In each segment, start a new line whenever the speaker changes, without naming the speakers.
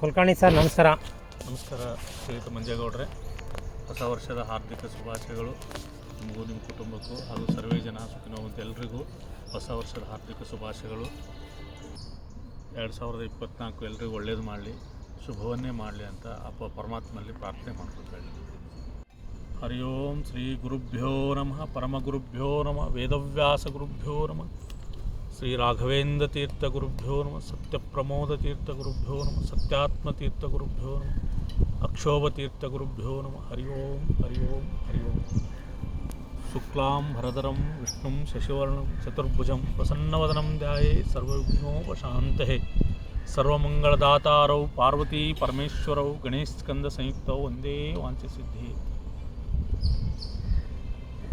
Kulkarni sir, ನಮಸ್ಕಾರ.
ನಮಸ್ಕಾರ ಶ್ರೀಯುತ ಮಂಜೇಗೌಡ್ರೆ. ಹೊಸ ವರ್ಷದ ಹಾರ್ದಿಕ ಶುಭಾಶಯಗಳು ನಿಮಗೂ, ನಿಮ್ಮ ಕುಟುಂಬಕ್ಕೂ ಹಾಗೂ ಸರ್ವೇ ಜನ ಸುಖಿನೋವಂತ ಎಲ್ರಿಗೂ ಹೊಸ ವರ್ಷದ ಹಾರ್ದಿಕ ಶುಭಾಶಯಗಳು. ಎರಡು ಸಾವಿರದ ಇಪ್ಪತ್ತ್ನಾಲ್ಕು ಎಲ್ರಿಗೂ ಒಳ್ಳೇದು ಮಾಡಲಿ, ಶುಭವನ್ನೇ ಮಾಡಲಿ ಅಂತ ಅಪ್ಪ ಪರಮಾತ್ಮನಲ್ಲಿ ಪ್ರಾರ್ಥನೆ ಮಾಡ್ಕೊಳ್ತಾ ಹರಿ ಓಂ ಶ್ರೀ ಗುರುಭ್ಯೋ ನಮಃ ಪರಮ ಗುರುಭ್ಯೋ ನಮಃ, ವೇದವ್ಯಾಸ ಗುರುಭ್ಯೋ ನಮಃ. ಶ್ರೀ ರಾಘವೇಂದ್ರ ತೀರ್ಥ ಗುರುಭ್ಯೋ ನಮಃ ಸತ್ಯಪ್ರಮೋದ ತೀರ್ಥ ಗುರುಭ್ಯೋ ನಮಃ ಸತ್ಯಾತ್ಮ ತೀರ್ಥ ಗುರುಭ್ಯೋ ನಮಃ ಅಕ್ಷೋಭ ತೀರ್ಥ ಗುರುಭ್ಯೋ ನಮಃ ಹರಿ ಓಂ ಹರಿ ಓಂ ಹರಿ ಓಂ ಶುಕ್ಲಾಂ ಭರದರಂ ವಿಷ್ಣುಂ ಶಶಿವರ್ಣಂ ಚತುರ್ಭುಜಂ ಪ್ರಸನ್ನವದನಂ ಧ್ಯಾಯೇ ಸರ್ವವಿಘ್ನೋಪಶಾಂತಹೇ ಸರ್ವಮಂಗಳದಾತಾರೌ ಪಾರ್ವತೀ ಪರಮೇಶ್ವರೌ ಗಣೇಶಸ್ಕಂದ ಸಂಯುಕ್ತೌ ಒಂದೇ ವಾಂಛಸಿದ್ಧಿ ಉಗ್ರಂ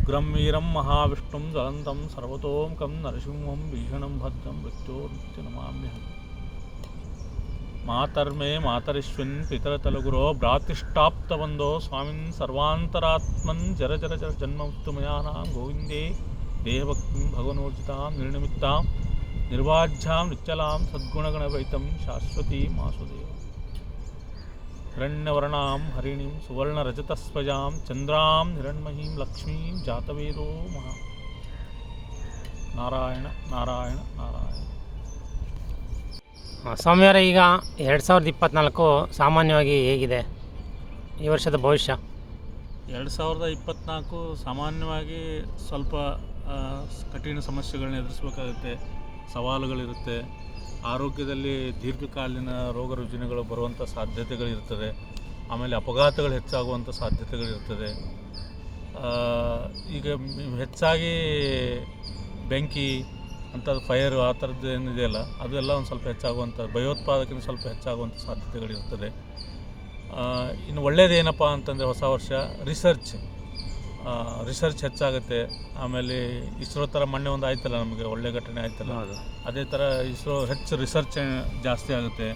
ब्रह्मीरम महाविष्णु महाविष्णुं ज्वलन्तं नरसिंह भीषण भद्रम भद्रं मृत्योर्मृत्युनमाम्यहम् मातर्मे मातरिष्विन् पितरतलगुरो भ्रातिष्ठाप्तबन्धो स्वामी सर्वांतरात्म जर जर जर जन्ममुक्तमयानां गोविंदे देहभक्तिं भगवनोर्जिता निर्निमित्तां निर्वाज्यां निच्चलां सद्गुणगणवैतम शाश्वती मासुदेव। ಹಿರಣ್ಯವರ್ಣಾಂ ಹರಿಣೀಂ ಸುವರ್ಣರಜತಸ್ವಜಾಂ ಚಂದ್ರಾಂ ಹಿರಣ್ಮಹೀಂ ಲಕ್ಷ್ಮೀಂ ಜಾತವೇದೋ ಮಹಾ ನಾರಾಯಣ ನಾರಾಯಣ ನಾರಾಯಣ
ಸ್ವಾಮಿಯವರ ಸ್ವಾಮಿಯವರೇ ಈಗ ಎರಡು ಸಾವಿರದ ಇಪ್ಪತ್ತ್ನಾಲ್ಕು ಸಾಮಾನ್ಯವಾಗಿ ಹೇಗಿದೆ ಈ ವರ್ಷದ ಭವಿಷ್ಯ?
ಎರಡು ಸಾವಿರದ ಇಪ್ಪತ್ತ್ನಾಲ್ಕು ಸಾಮಾನ್ಯವಾಗಿ ಸ್ವಲ್ಪ ಕಠಿಣ ಸಮಸ್ಯೆಗಳನ್ನ ಎದುರಿಸಬೇಕಾಗುತ್ತೆ ಸವಾಲುಗಳಿರುತ್ತೆ. ಆರೋಗ್ಯದಲ್ಲಿ ದೀರ್ಘಕಾಲೀನ ರೋಗ ರುಜಿನಗಳು ಬರುವಂಥ ಸಾಧ್ಯತೆಗಳಿರ್ತದೆ. ಆಮೇಲೆ ಅಪಘಾತಗಳು ಹೆಚ್ಚಾಗುವಂಥ ಸಾಧ್ಯತೆಗಳಿರ್ತದೆ. ಈಗ ಹೆಚ್ಚಾಗಿ ಬೆಂಕಿ, ಅಂಥದ್ದು ಫೈರ್ ಆ ಥರದ್ದು ಏನಿದೆಯಲ್ಲ ಅದೆಲ್ಲ ಒಂದು ಸ್ವಲ್ಪ ಹೆಚ್ಚಾಗುವಂಥ ಭಯೋತ್ಪಾದಕಿನ ಸ್ವಲ್ಪ ಹೆಚ್ಚಾಗುವಂಥ ಸಾಧ್ಯತೆಗಳಿರ್ತದೆ. ಇನ್ನು ಒಳ್ಳೇದೇನಪ್ಪ ಅಂತಂದರೆ ಹೊಸ ವರ್ಷ ರಿಸರ್ಚ್ ರಿಸರ್ಚ್ ಹೆಚ್ಚಾಗುತ್ತೆ. ಆಮೇಲೆ ಇಸ್ರೋ ಥರ ಮೊನ್ನೆ ಒಂದು ಆಯ್ತಲ್ಲ ನಮಗೆ ಒಳ್ಳೆ ಘಟನೆ ಆಯ್ತಲ್ಲ. ಅದೇ ಥರ ಇಸ್ರೋ ಹೆಚ್ಚು ರಿಸರ್ಚ್ ಜಾಸ್ತಿ ಆಗುತ್ತೆ.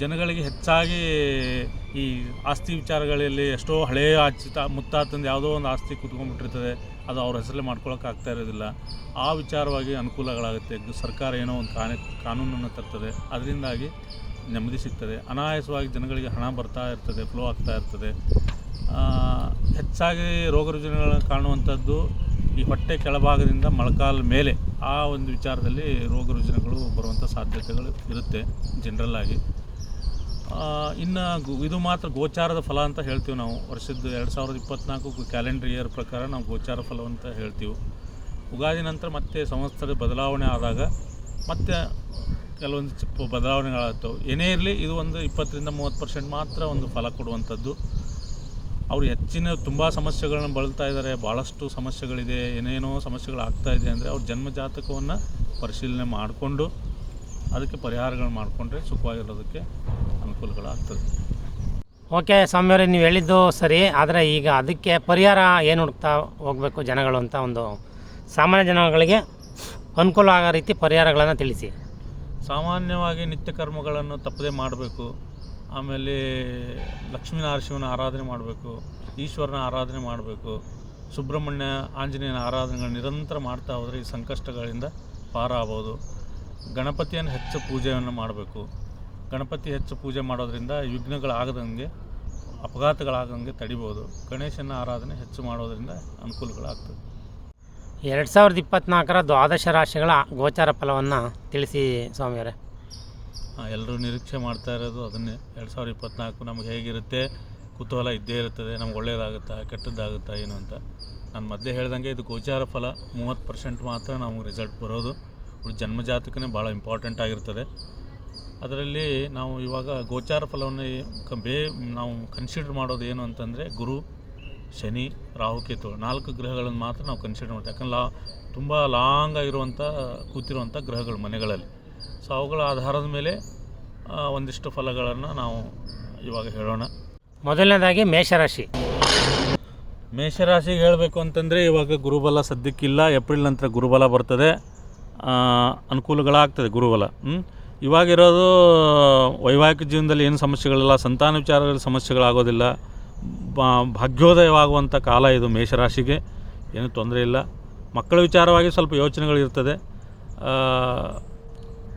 ಜನಗಳಿಗೆ ಹೆಚ್ಚಾಗಿ ಈ ಆಸ್ತಿ ವಿಚಾರಗಳಲ್ಲಿ ಎಷ್ಟೋ ಹಳೆಯ ಆಚಿತ ಮುತ್ತಾತಂದು ಯಾವುದೋ ಒಂದು ಆಸ್ತಿ ಕುತ್ಕೊಂಡ್ಬಿಟ್ಟಿರ್ತದೆ. ಅದು ಅವ್ರ ಹೆಸರಲ್ಲೇ ಮಾಡ್ಕೊಳಕ್ಕೆ ಆಗ್ತಾ ಇರೋದಿಲ್ಲ. ಆ ವಿಚಾರವಾಗಿ ಅನುಕೂಲಗಳಾಗುತ್ತೆ. ಸರ್ಕಾರ ಏನೋ ಒಂದು ಕಾನ ಕಾನೂನನ್ನು ತರ್ತದೆ. ಅದರಿಂದಾಗಿ ನೆಮ್ಮದಿ ಸಿಗ್ತದೆ. ಅನಾಯಾಸವಾಗಿ ಜನಗಳಿಗೆ ಹಣ ಬರ್ತಾ ಇರ್ತದೆ ಫ್ಲೋ ಆಗ್ತಾ ಇರ್ತದೆ. ಹೆಚ್ಚಾಗಿ ರೋಗ ರುಜಿನಗಳನ್ನು ಕಾಣುವಂಥದ್ದು ಈ ಹೊಟ್ಟೆ ಕೆಳಭಾಗದಿಂದ ಮೊಳಕಾಲ ಮೇಲೆ ಆ ಒಂದು ವಿಚಾರದಲ್ಲಿ ರೋಗ ರುಜಿನಗಳು ಬರುವಂಥ ಸಾಧ್ಯತೆಗಳು ಇರುತ್ತೆ ಜನರಲ್ ಆಗಿ. ಇನ್ನು ಇದು ಮಾತ್ರ ಗೋಚಾರದ ಫಲ ಅಂತ ಹೇಳ್ತೀವಿ ನಾವು. ವರ್ಷದ ಎರಡು ಸಾವಿರದ ಇಪ್ಪತ್ತ್ನಾಲ್ಕು ಕ್ಯಾಲೆಂಡರ್ ಇಯರ್ ಪ್ರಕಾರ ನಾವು ಗೋಚಾರ ಫಲ ಅಂತ ಹೇಳ್ತೀವಿ. ಉಗಾದಿ ನಂತರ ಮತ್ತೆ ಸಂವತ್ಸರದ ಬದಲಾವಣೆ ಆದಾಗ ಮತ್ತೆ ಕೆಲವೊಂದು ಚಿಪ್ಪು ಬದಲಾವಣೆಗಳಾಗ್ತವೆ. ಏನೇ ಇರಲಿ ಇದು ಒಂದು ಇಪ್ಪತ್ತರಿಂದ ಮೂವತ್ತು ಪರ್ಸೆಂಟ್ ಮಾತ್ರ ಒಂದು ಫಲ ಕೊಡುವಂಥದ್ದು. ಅವರು ಹೆಚ್ಚಿನ ತುಂಬ ಸಮಸ್ಯೆಗಳನ್ನ ಬಳಲ್ತಾ ಇದ್ದಾರೆ ಭಾಳಷ್ಟು ಸಮಸ್ಯೆಗಳಿದೆ ಏನೇನೋ ಸಮಸ್ಯೆಗಳು ಆಗ್ತಾ ಇದೆ ಅಂದರೆ ಅವ್ರ ಜನ್ಮ ಜಾತಕವನ್ನು ಪರಿಶೀಲನೆ ಮಾಡಿಕೊಂಡು ಅದಕ್ಕೆ ಪರಿಹಾರಗಳು ಮಾಡಿಕೊಂಡ್ರೆ ಸುಖವಾಗಿರೋದಕ್ಕೆ ಅನುಕೂಲಗಳಾಗ್ತದೆ.
ಓಕೆ ಸ್ವಾಮಿಯವರೇ ನೀವು ಹೇಳಿದ್ದು ಸರಿ ಆದರೆ ಈಗ ಅದಕ್ಕೆ ಪರಿಹಾರ ಏನು ಹುಡುಕ್ತಾ ಹೋಗಬೇಕು ಜನಗಳು ಅಂತ ಒಂದು ಸಾಮಾನ್ಯ ಜನಗಳಿಗೆ ಅನುಕೂಲ ಆಗೋ ರೀತಿ ಪರಿಹಾರಗಳನ್ನು ತಿಳಿಸಿ.
ಸಾಮಾನ್ಯವಾಗಿ ನಿತ್ಯ ಕರ್ಮಗಳನ್ನು ತಪ್ಪದೇ ಮಾಡಬೇಕು. ಆಮೇಲೆ ಲಕ್ಷ್ಮೀನರಸಿಂಹನ ಆರಾಧನೆ ಮಾಡಬೇಕು, ಈಶ್ವರನ ಆರಾಧನೆ ಮಾಡಬೇಕು, ಸುಬ್ರಹ್ಮಣ್ಯ ಆಂಜನೇಯನ ಆರಾಧನೆಗಳು ನಿರಂತರ ಮಾಡ್ತಾ ಹೋದರೆ ಈ ಸಂಕಷ್ಟಗಳಿಂದ ಪಾರ ಆಗ್ಬೋದು ಗಣಪತಿಯನ್ನು ಹೆಚ್ಚು ಪೂಜೆಯನ್ನು ಮಾಡಬೇಕು. ಗಣಪತಿ ಹೆಚ್ಚು ಪೂಜೆ ಮಾಡೋದ್ರಿಂದ ವಿಘ್ನಗಳಾಗದಂಗೆ ಅಪಘಾತಗಳಾಗದಂಗೆ ತಡಿಬೋದು. ಗಣೇಶನ ಆರಾಧನೆ ಹೆಚ್ಚು ಮಾಡೋದರಿಂದ ಅನುಕೂಲಗಳಾಗ್ತದೆ.
ಎರಡು ಸಾವಿರದ ಇಪ್ಪತ್ತ್ನಾಲ್ಕರ ದ್ವಾದಶ ರಾಶಿಗಳ ಗೋಚಾರ ಫಲವನ್ನು ತಿಳಿಸಿ ಸ್ವಾಮಿಯವರೇ.
ಎಲ್ಲರೂ ನಿರೀಕ್ಷೆ ಮಾಡ್ತಾ ಇರೋದು ಅದನ್ನೇ. ಎರಡು ಸಾವಿರದ ಇಪ್ಪತ್ತ್ನಾಲ್ಕು ನಮ್ಗೆ ಹೇಗಿರುತ್ತೆ? ಕುತೂಹಲ ಇದ್ದೇ ಇರುತ್ತದೆ. ನಮ್ಗೆ ಒಳ್ಳೇದಾಗುತ್ತಾ? ಕೆಟ್ಟದ್ದಾಗುತ್ತಾ? ಏನು ಅಂತ. ನಾನು ಮೊದಲೇ ಹೇಳ್ದಂಗೆ ಇದು ಗೋಚಾರ ಫಲ. ಮೂವತ್ತು ಪರ್ಸೆಂಟ್ ಮಾತ್ರ ನಮ್ಗೆ ರಿಸಲ್ಟ್ ಬರೋದು. ಉಳ್ದ ಜನ್ಮಜಾತಕನೇ ಭಾಳ ಇಂಪಾರ್ಟೆಂಟ್ ಆಗಿರ್ತದೆ. ಅದರಲ್ಲಿ ನಾವು ಇವಾಗ ಗೋಚಾರ ಫಲವನ್ನು ಬೇ ನಾವು ಕನ್ಸಿಡರ್ ಮಾಡೋದು ಏನು ಅಂತಂದರೆ ಗುರು, ಶನಿ ರಾಹುಕೇತು ನಾಲ್ಕು ಗ್ರಹಗಳನ್ನು ಮಾತ್ರ ನಾವು ಕನ್ಸಿಡರ್ ಮಾಡ್ತೀವಿ. ಯಾಕಂದ್ರೆ ಲಾ, ತುಂಬ ಲಾಂಗ್ ಆಗಿರುವಂಥ ಕೂತಿರುವಂಥ ಗ್ರಹಗಳು ಮನೆಗಳಲ್ಲಿ. ಸೊ ಅವುಗಳ ಆಧಾರದ ಮೇಲೆ ಒಂದಿಷ್ಟು ಫಲಗಳನ್ನು ನಾವು ಇವಾಗ ಹೇಳೋಣ.
ಮೊದಲನೇದಾಗಿ ಮೇಷರಾಶಿ.
ಮೇಷರಾಶಿಗೆ ಹೇಳಬೇಕು ಅಂತಂದರೆ ಇವಾಗ ಗುರುಬಲ ಸದ್ಯಕ್ಕಿಲ್ಲ. ಏಪ್ರಿಲ್ ನಂತರ ಗುರುಬಲ ಬರ್ತದೆ. ಅನುಕೂಲಗಳಾಗ್ತದೆ ಗುರುಬಲ? ಇವಾಗಿರೋದು ವೈವಾಹಿಕ ಜೀವನದಲ್ಲಿ ಏನು ಸಮಸ್ಯೆಗಳಿಲ್ಲ ಸಂತಾನ ವಿಚಾರದಲ್ಲಿ ಸಮಸ್ಯೆಗಳಾಗೋದಿಲ್ಲ. ಬಾ- ಭಾಗ್ಯೋದಯವಾಗುವಂಥ ಕಾಲ ಇದು ಮೇಷರಾಶಿಗೆ. ಏನೂ ತೊಂದರೆ ಇಲ್ಲ. ಮಕ್ಕಳ ವಿಚಾರವಾಗಿ ಸ್ವಲ್ಪ ಯೋಚನೆಗಳಿರ್ತದೆ.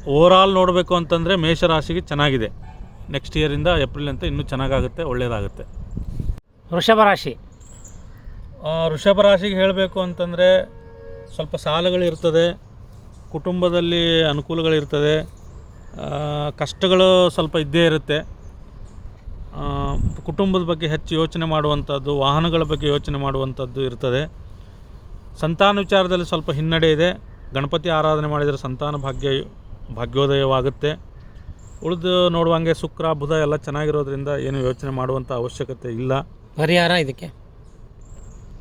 ಆ, ಓವರಾಲ್ ನೋಡಬೇಕು ಅಂತಂದರೆ ಮೇಷರಾಶಿಗೆ ಚೆನ್ನಾಗಿದೆ. ನೆಕ್ಸ್ಟ್ ಇಯರಿಂದ ಏಪ್ರಿಲ್ ಅಂತ ಇನ್ನೂ ಚೆನ್ನಾಗಾಗುತ್ತೆ ಒಳ್ಳೆಯದಾಗುತ್ತೆ
ವೃಷಭ ರಾಶಿ.
ವೃಷಭ ರಾಶಿಗೆ ಹೇಳಬೇಕು ಅಂತಂದರೆ ಸ್ವಲ್ಪ ಸಾಲಗಳಿರ್ತದೆ ಕುಟುಂಬದಲ್ಲಿ ಅನುಕೂಲಗಳಿರ್ತದೆ ಕಷ್ಟಗಳು ಸ್ವಲ್ಪ ಇದ್ದೇ ಇರುತ್ತೆ. ಕುಟುಂಬದ ಬಗ್ಗೆ ಹೆಚ್ಚು ಯೋಚನೆ ಮಾಡುವಂಥದ್ದು ವಾಹನಗಳ ಬಗ್ಗೆ ಯೋಚನೆ ಮಾಡುವಂಥದ್ದು ಇರ್ತದೆ. ಸಂತಾನ ವಿಚಾರದಲ್ಲಿ ಸ್ವಲ್ಪ ಹಿನ್ನಡೆ ಇದೆ. ಗಣಪತಿ ಆರಾಧನೆ ಮಾಡಿದರೆ ಸಂತಾನ ಭಾಗ್ಯ ಭಾಗ್ಯೋದಯವಾಗುತ್ತೆ. ಉಳಿದು ನೋಡುವಂಗೆ ಶುಕ್ರ ಬುಧ ಎಲ್ಲ ಚೆನ್ನಾಗಿರೋದ್ರಿಂದ ಏನು ಯೋಚನೆ ಮಾಡುವಂಥ ಅವಶ್ಯಕತೆ ಇಲ್ಲ.
ಪರಿಹಾರ ಇದಕ್ಕೆ?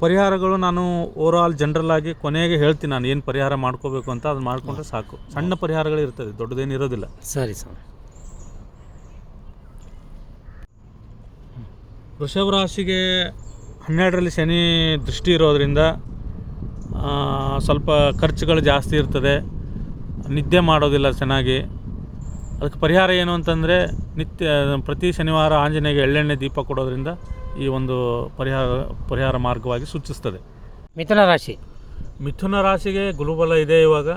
ಪರಿಹಾರಗಳು ನಾನು ಓವರ್ ಆಲ್ ಜನರಲ್ ಆಗಿ ಕೊನೆಗೆ ಹೇಳ್ತೀನಿ ನಾನು ಏನು ಪರಿಹಾರ ಮಾಡ್ಕೋಬೇಕು ಅಂತ ಅದು ಮಾಡಿಕೊಂಡ್ರೆ ಸಾಕು. ಸಣ್ಣ ಪರಿಹಾರಗಳು ಇರ್ತದೆ ದೊಡ್ಡದೇನು ಇರೋದಿಲ್ಲ.
ಸರಿ ಸರ್.
ವೃಷಭ ರಾಶಿಗೆ ಹನ್ನೆರಡರಲ್ಲಿ ಶನಿ ದೃಷ್ಟಿ ಇರೋದ್ರಿಂದ ಸ್ವಲ್ಪ ಖರ್ಚುಗಳು ಜಾಸ್ತಿ ಇರ್ತದೆ. ನಿದ್ದೆ ಮಾಡೋದಿಲ್ಲ ಚೆನ್ನಾಗಿ. ಅದಕ್ಕೆ ಪರಿಹಾರ ಏನು ಅಂತಂದರೆ ನಿತ್ಯ ಪ್ರತಿ ಶನಿವಾರ ಆಂಜನೇಯಗೆ ಎಳ್ಳೆಣ್ಣೆ ದೀಪ ಕೊಡೋದ್ರಿಂದ ಈ ಒಂದು ಪರಿಹಾರ ಪರಿಹಾರ ಮಾರ್ಗವಾಗಿ ಸೂಚಿಸ್ತದೆ.
ಮಿಥುನ ರಾಶಿ.
ಮಿಥುನ ರಾಶಿಗೆ ಗುರುಬಲ ಇದೆ ಇವಾಗ.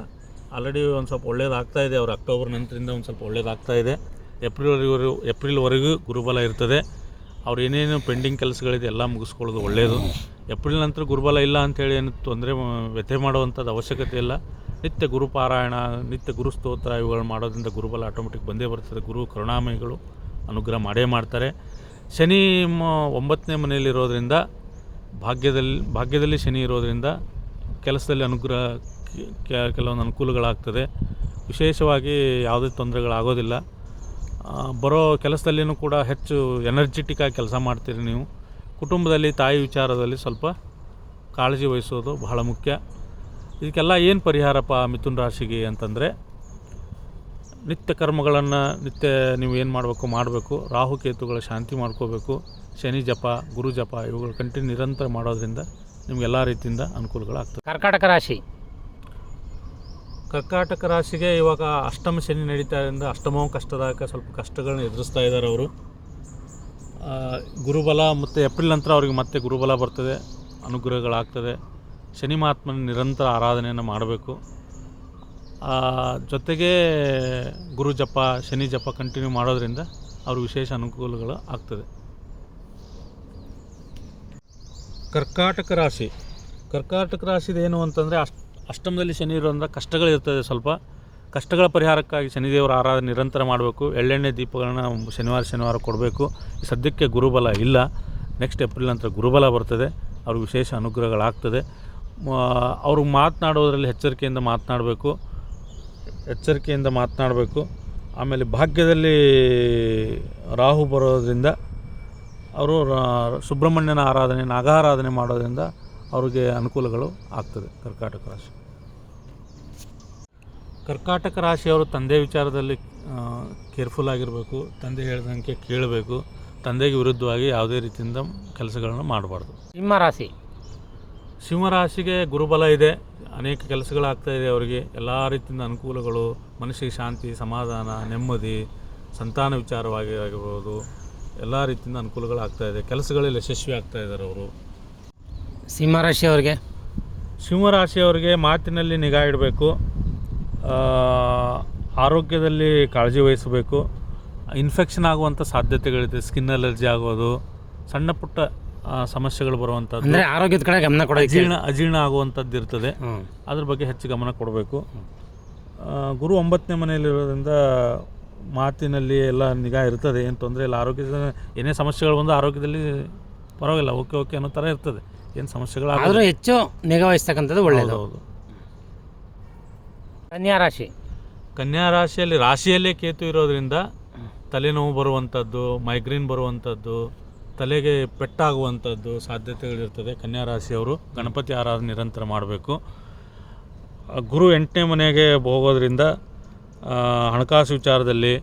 ಆಲ್ರೆಡಿ ಒಂದು ಸ್ವಲ್ಪ ಒಳ್ಳೇದಾಗ್ತಾ ಇದೆ. ಅವ್ರು ಅಕ್ಟೋಬರ್ ನಂತರದಿಂದ ಒಂದು ಸ್ವಲ್ಪ ಒಳ್ಳೇದಾಗ್ತಾ ಇದೆ. ಏಪ್ರಿಲ್ವರೆಗೂ ಏಪ್ರಿಲ್ವರೆಗೂ ಗುರುಬಲ ಇರ್ತದೆ. ಅವ್ರು ಏನೇನು ಪೆಂಡಿಂಗ್ ಕೆಲಸಗಳಿದೆ ಎಲ್ಲ ಮುಗಿಸ್ಕೊಳ್ಳೋದು ಒಳ್ಳೆಯದು ಏಪ್ರಿಲ್ ನಂತರ ಗುರುಬಲ ಇಲ್ಲ ಅಂಥೇಳಿ ಏನು ತೊಂದರೆ ವ್ಯಥೆ ಮಾಡುವಂಥದ್ದು ಅವಶ್ಯಕತೆ ಇಲ್ಲ. ನಿತ್ಯ ಗುರುಪಾರಾಯಣ ನಿತ್ಯ ಗುರು ಸ್ತೋತ್ರ ಇವುಗಳು ಮಾಡೋದ್ರಿಂದ ಗುರುಬಲ ಆಟೋಮೆಟಿಕ್ ಬಂದೇ ಬರ್ತದೆ. ಗುರು ಕರುಣಾಮಯಿಗಳು ಅನುಗ್ರಹ ಮಾಡೇ ಮಾಡ್ತಾರೆ. ಶನಿ ಒಂಬತ್ತನೇ ಮನೆಯಲ್ಲಿರೋದ್ರಿಂದ ಭಾಗ್ಯದಲ್ಲಿ ಭಾಗ್ಯದಲ್ಲಿ ಶನಿ ಇರೋದರಿಂದ ಕೆಲಸದಲ್ಲಿ ಅನುಗ್ರಹ ಕೆಲವೊಂದು ಅನುಕೂಲಗಳಾಗ್ತದೆ. ವಿಶೇಷವಾಗಿ ಯಾವುದೇ ತೊಂದರೆಗಳಾಗೋದಿಲ್ಲ. ಬರೋ ಕೆಲಸದಲ್ಲಿನೂ ಕೂಡ ಹೆಚ್ಚು ಎನರ್ಜೆಟಿಕ್ ಆಗಿ ಕೆಲಸ ಮಾಡ್ತೀರಿ ನೀವು. ಕುಟುಂಬದಲ್ಲಿ ತಾಯಿ ವಿಚಾರದಲ್ಲಿ ಸ್ವಲ್ಪ ಕಾಳಜಿ ವಹಿಸೋದು ಬಹಳ ಮುಖ್ಯ. ಇದಕ್ಕೆಲ್ಲ ಏನು ಪರಿಹಾರಪ್ಪ ಮಿಥುನ್ ರಾಶಿಗೆ ಅಂತಂದರೆ, ನಿತ್ಯ ಕರ್ಮಗಳನ್ನು ನಿತ್ಯ ನೀವು ಏನು ಮಾಡಬೇಕು ಮಾಡಬೇಕು. ರಾಹುಕೇತುಗಳ ಶಾಂತಿ ಮಾಡ್ಕೋಬೇಕು. ಶನಿ ಜಪ, ಗುರು ಜಪ ಇವುಗಳು ಕಂಟಿನ್ಯೂ ನಿರಂತರ ಮಾಡೋದ್ರಿಂದ ನಿಮ್ಗೆ ಎಲ್ಲ ರೀತಿಯಿಂದ ಅನುಕೂಲಗಳಾಗ್ತದೆ
ಕರ್ಕಾಟಕ ರಾಶಿ.
ಕರ್ಕಾಟಕ ರಾಶಿಗೆ ಇವಾಗ ಅಷ್ಟಮ ಶನಿ ನಡೀತಾ ಇರೋದ್ರಿಂದ ಅಷ್ಟಮ ಕಷ್ಟದಾಯಕ, ಸ್ವಲ್ಪ ಕಷ್ಟಗಳನ್ನ ಎದುರಿಸ್ತಾ ಇದ್ದಾರೆ ಅವರು. ಗುರುಬಲ ಮತ್ತು ಏಪ್ರಿಲ್ ನಂತರ ಅವರಿಗೆ ಮತ್ತೆ ಗುರುಬಲ ಬರ್ತದೆ, ಅನುಗ್ರಹಗಳಾಗ್ತದೆ. ಶನಿ ಮಹಾತ್ಮನ ನಿರಂತರ ಆರಾಧನೆಯನ್ನು ಮಾಡಬೇಕು. ಜೊತೆಗೆ ಗುರು ಜಪ, ಶನಿ ಜಪ ಕಂಟಿನ್ಯೂ ಮಾಡೋದ್ರಿಂದ ಅವ್ರ ವಿಶೇಷ ಅನುಕೂಲಗಳು ಆಗ್ತದೆ. ಕರ್ಕಾಟಕ ರಾಶಿ. ಕರ್ಕಾಟಕ ರಾಶಿದು ಏನು ಅಂತಂದರೆ ಅಷ್ಟ ಅಷ್ಟಮದಲ್ಲಿ ಶನಿ ಇರೋದ್ರಿಂದ ಕಷ್ಟಗಳಿರ್ತದೆ ಸ್ವಲ್ಪ. ಕಷ್ಟಗಳ ಪರಿಹಾರಕ್ಕಾಗಿ ಶನಿದೇವರ ಆರಾಧನೆ ನಿರಂತರ ಮಾಡಬೇಕು. ಎಳ್ಳೆಣ್ಣೆ ದೀಪಗಳನ್ನ ಶನಿವಾರ ಶನಿವಾರ ಕೊಡಬೇಕು. ಸದ್ಯಕ್ಕೆ ಗುರುಬಲ ಇಲ್ಲ. ನೆಕ್ಸ್ಟ್ ಏಪ್ರಿಲ್ ನಂತರ ಗುರುಬಲ ಬರ್ತದೆ. ಅವ್ರಿಗೆ ವಿಶೇಷ ಅನುಗ್ರಹಗಳಾಗ್ತದೆ. ಅವರು ಮಾತನಾಡೋದ್ರಲ್ಲಿ ಎಚ್ಚರಿಕೆಯಿಂದ ಮಾತನಾಡಬೇಕು. ಎಚ್ಚರಿಕೆಯಿಂದ ಮಾತನಾಡಬೇಕು. ಆಮೇಲೆ ಭಾಗ್ಯದಲ್ಲಿ ರಾಹು ಬರೋದರಿಂದ ಅವರು ಸುಬ್ರಹ್ಮಣ್ಯನ ಆರಾಧನೆ, ನಾಗಾರಾಧನೆ ಮಾಡೋದರಿಂದ ಅವ್ರಿಗೆ ಅನುಕೂಲಗಳು ಆಗ್ತದೆ ಕರ್ಕಾಟಕ ರಾಶಿ. ಕರ್ಕಾಟಕ ರಾಶಿಯವರು ತಂದೆ ವಿಚಾರದಲ್ಲಿ ಕೇರ್ಫುಲ್ ಆಗಿರಬೇಕು ತಂದೆ ಹೇಳಿದಂಗೆ ಕೇಳಬೇಕು ತಂದೆಗೆ ವಿರುದ್ಧವಾಗಿ ಯಾವುದೇ ರೀತಿಯಿಂದ ಕೆಲಸಗಳನ್ನು ಮಾಡಬಾರ್ದು.
ಸಿಂಹ ರಾಶಿ.
ಸಿಂಹರಾಶಿಗೆ ಗುರುಬಲ ಇದೆ ಅನೇಕ ಕೆಲಸಗಳಾಗ್ತಾ ಇದೆ ಅವರಿಗೆ ಎಲ್ಲ ರೀತಿಯಿಂದ ಅನುಕೂಲಗಳು ಮನಸ್ಸಿಗೆ ಶಾಂತಿ ಸಮಾಧಾನ ನೆಮ್ಮದಿ ಸಂತಾನ ವಿಚಾರವಾಗಿ ಆಗಿರ್ಬೋದು ಎಲ್ಲ ರೀತಿಯಿಂದ ಅನುಕೂಲಗಳಾಗ್ತಾ ಇದೆ ಕೆಲಸಗಳಲ್ಲಿ ಯಶಸ್ವಿ ಆಗ್ತಾ ಇದ್ದಾರೆ ಅವರು.
ಸಿಂಹ ರಾಶಿ ಅವ್ರಿಗೆ
ಸಿಂಹರಾಶಿಯವರಿಗೆ ಮಾತಿನಲ್ಲಿ ನಿಗಾ ಇಡಬೇಕು ಆರೋಗ್ಯದಲ್ಲಿ ಕಾಳಜಿ ವಹಿಸಬೇಕು. ಇನ್ಫೆಕ್ಷನ್ ಆಗುವಂಥ ಸಾಧ್ಯತೆಗಳಿದೆ ಸ್ಕಿನ್ ಅಲರ್ಜಿ ಆಗೋದು ಸಣ್ಣ ಪುಟ್ಟ ಸಮಸ್ಯೆಗಳು ಬರುವಂಥದ್ದು
ಅಂದರೆ ಆರೋಗ್ಯದ ಕಡೆ ಗಮನ ಕೊಡಬೇಕು
ಅಜೀರ್ಣ ಅಜೀರ್ಣ ಆಗುವಂಥದ್ದು ಇರ್ತದೆ. ಅದ್ರ ಬಗ್ಗೆ ಹೆಚ್ಚು ಗಮನ ಕೊಡಬೇಕು. ಗುರು ಒಂಬತ್ತನೇ ಮನೆಯಲ್ಲಿರೋದ್ರಿಂದ ಮಾತಿನಲ್ಲಿ ಎಲ್ಲ ನಿಗಾ ಇರ್ತದೆ. ಏನು ತೊಂದರೆ ಇಲ್ಲ. ಆರೋಗ್ಯದ ಏನೇ ಸಮಸ್ಯೆಗಳು ಬಂದು ಆರೋಗ್ಯದಲ್ಲಿ ಪರವಾಗಿಲ್ಲ. ಓಕೆ ಓಕೆ ಅನ್ನೋ ಥರ ಇರ್ತದೆ. ಏನು ಸಮಸ್ಯೆಗಳು
ಆದರೂ ಹೆಚ್ಚು ನಿಗಾ ವಹಿಸ್ತಕ್ಕಂಥದ್ದು ಒಳ್ಳೆಯದು
ಹೌದು
ಕನ್ಯಾ ರಾಶಿ.
ಕನ್ಯಾ ರಾಶಿಯಲ್ಲಿ ರಾಶಿಯಲ್ಲೇ ಕೇತು ಇರೋದ್ರಿಂದ ತಲೆನೋವು ಬರುವಂಥದ್ದು ಮೈಗ್ರೇನ್ ಬರುವಂಥದ್ದು ತಲೆಗೆ ಪೆಟ್ಟಾಗುವಂಥದ್ದು ಸಾಧ್ಯತೆಗಳಿರ್ತದೆ. ಕನ್ಯಾ ರಾಶಿಯವರು ಗಣಪತಿ ಆರಾಧನೆ ನಿರಂತರ ಮಾಡಬೇಕು. ಗುರು ಎಂಟನೇ ಮನೆಗೆ ಹೋಗೋದ್ರಿಂದ ಹಣಕಾಸು ವಿಚಾರದಲ್ಲಿ